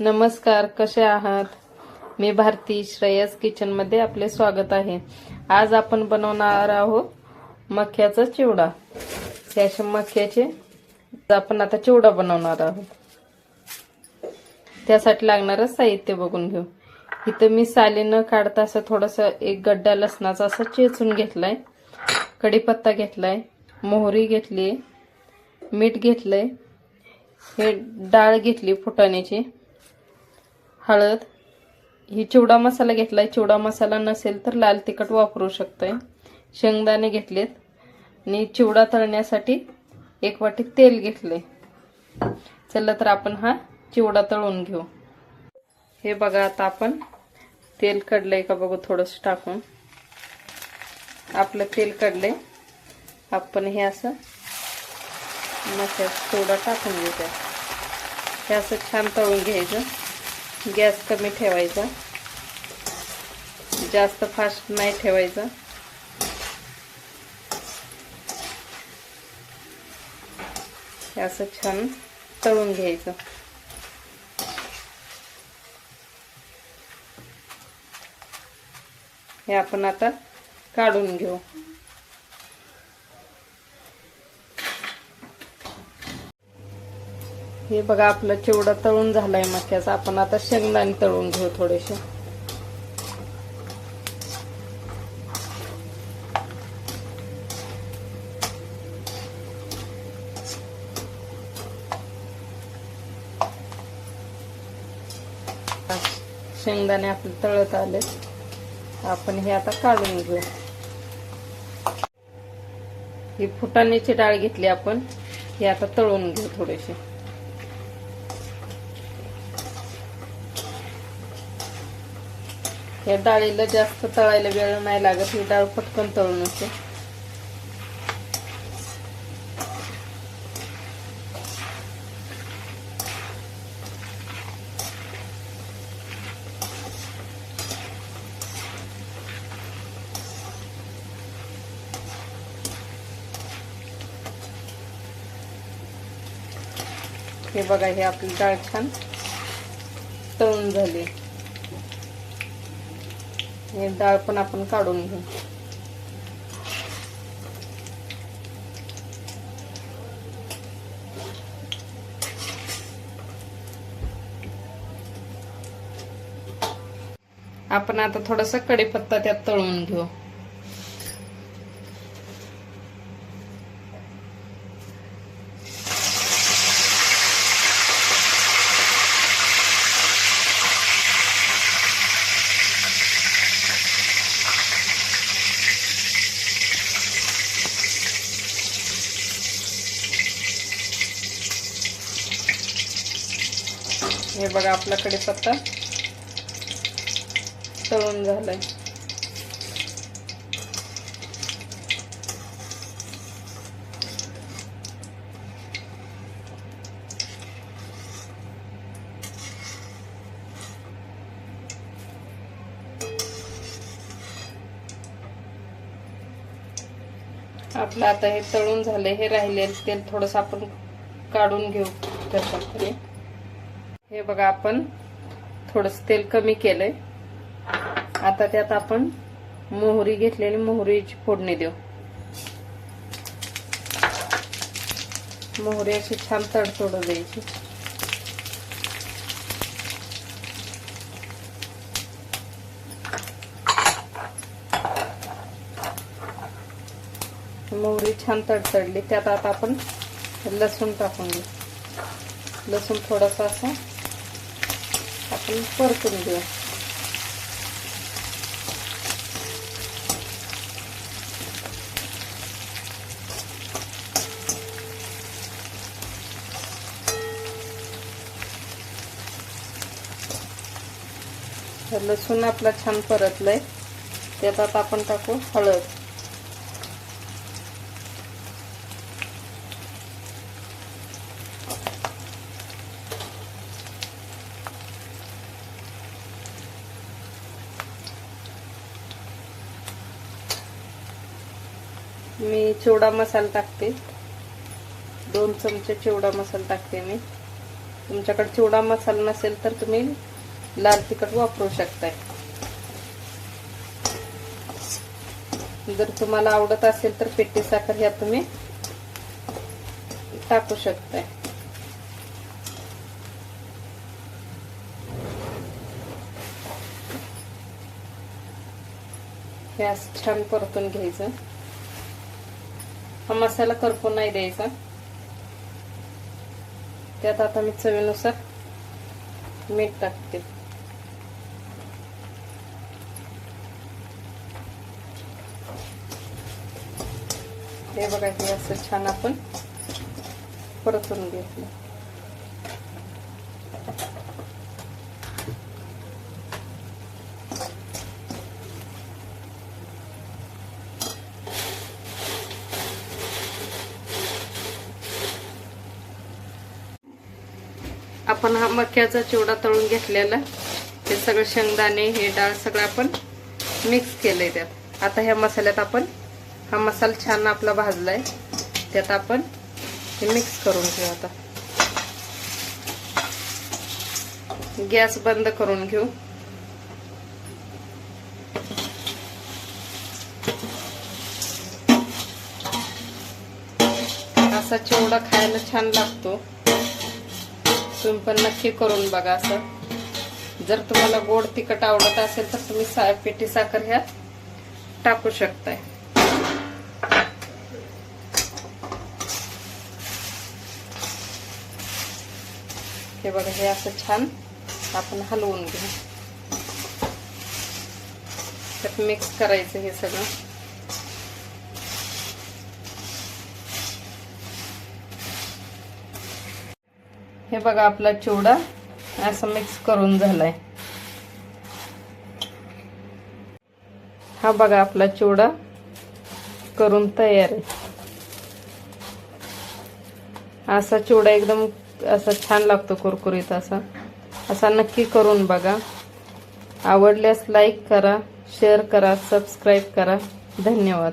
नमस्कार कसे आहात? मी भारती श्रेयस किचनमध्ये आपले स्वागत आहे. आज आपण बनवणार आहोत मक्याचा चिवडा. त्याच्या मक्याचे आपण आता चिवडा बनवणार आहोत. त्यासाठी लागणारं साहित्य बघून घेऊ. इथं मी साली न काढता असं थोडंसं एक गड्डा लसणाचा असं चेचून घेतलाय. कढीपत्ता घेतलाय मोहरी घेतली मीठ घेतलंय हे डाळ घेतली फुटाण्याची. हळद. ही चिवडा मसाला घेतलाय. चिवडा मसाला नसेल तर लाल तिखट वापरू शकतोय. शेंगदाणे घेतलेत. आणि चिवडा तळण्यासाठी एक वाटी तेल घेतले चला तर आपण हा चिवडा तळून घेऊ. हे बघा आता आपण तेल कडलंय का बघू थोडंसं टाकून. आपलं तेल कडलंय आपण हे असं मसाला चिवडा टाकून घ्यायचा हे असं छान तळून घ्यायचं. गॅस कमी ठेवायचा. जास्त फास्ट नाही ठेवायचा. असं छान तळून घ्यायचं. हे आपण आता काढून घेऊ. हे बघा आपलं चिवडा तळून झालाय मक्याचा आपण आता शेंगदाणे तळून घेऊ थोडेसे. शेंगदाणे आपले तळत आले. आपण हे आता काढून घेऊ. ही फुटाण्याची डाळ घेतली आपण. हे आता तळून घेऊ थोडेसे. या डाळीला जास्त तळायला वेळ नाही लागत ही डाळ पटकन तळून होते हे बघा हे आपली डाळ छान तळून झाली. हे डाळ पण आपण काढून घेऊ. आपण आता थोडासा कढीपत्ता त्यात तळून घेऊ. हे बघा आपल्याकडे पत्ता तळून झालाय. आपलं आता हे तळून झालंय हे राहिले तेल थोडस आपण काढून घेऊ त्याच्याकडे हे बघा आपण थोडस तेल कमी केलंय. आता त्यात आपण मोहरी घेतलेली मोहरीची फोडणी देऊ. मोहरी अशी छान तडतोड द्यायची. मोहरी छान तडतडली. त्यात आता आपण लसूण टाकून घेऊ लसूण थोडासा असा आपण परतून घेऊ. लसूण आपला छान परतलंय. त्यात आता आपण टाकू हळद. मी चिवडा मसाला टाकते. दोन चमचे चिवडा मसाला टाकते मी. तुमच्याकडे चिवडा मसाला नसेल तर तुम्ही लाल तिखट वापरू शकताय. जर तुम्हाला आवडत असेल तर पेटी साखर ह्या तुम्ही टाकू शकताय. हे छान परतून घ्यायचं. हा मसाला करपून नाही द्यायचा. त्यात आता मी चवीनुसार मीठ टाकते. हे बघा हे असं छान आपण परतून घेतलं. आपण हा मक्याचा चिवडा तळून घेतलेला. हे सगळं शेंगदाणे हे डाळ सगळं आपण मिक्स केलंय त्यात. आता ह्या मसाल्यात आपण हा मसाला छान आपला भाजलाय. त्यात आपण हे मिक्स करून घेऊ आता. गॅस बंद करून घेऊ. असा चिवडा खायला छान लागतो. तुम्ही नक्की असं. जर तुम्हाला गोड तिखट असेल तर तुम्ही पेटी साखर ह्यात टाकू शकताय. हे बघा छान आपण हलवून त्यात मिक्स करायचं हे हे बघा आपला चिवडा असं मिक्स करून झालाय. हा बघा आपला चिवडा करून तयार आहे. असा चिवडा एकदम असा छान लागतो कुरकुरीत असा. असा नक्की करून बघा. आवडल्यास लाईक करा शेअर करा सबस्क्राईब करा. धन्यवाद.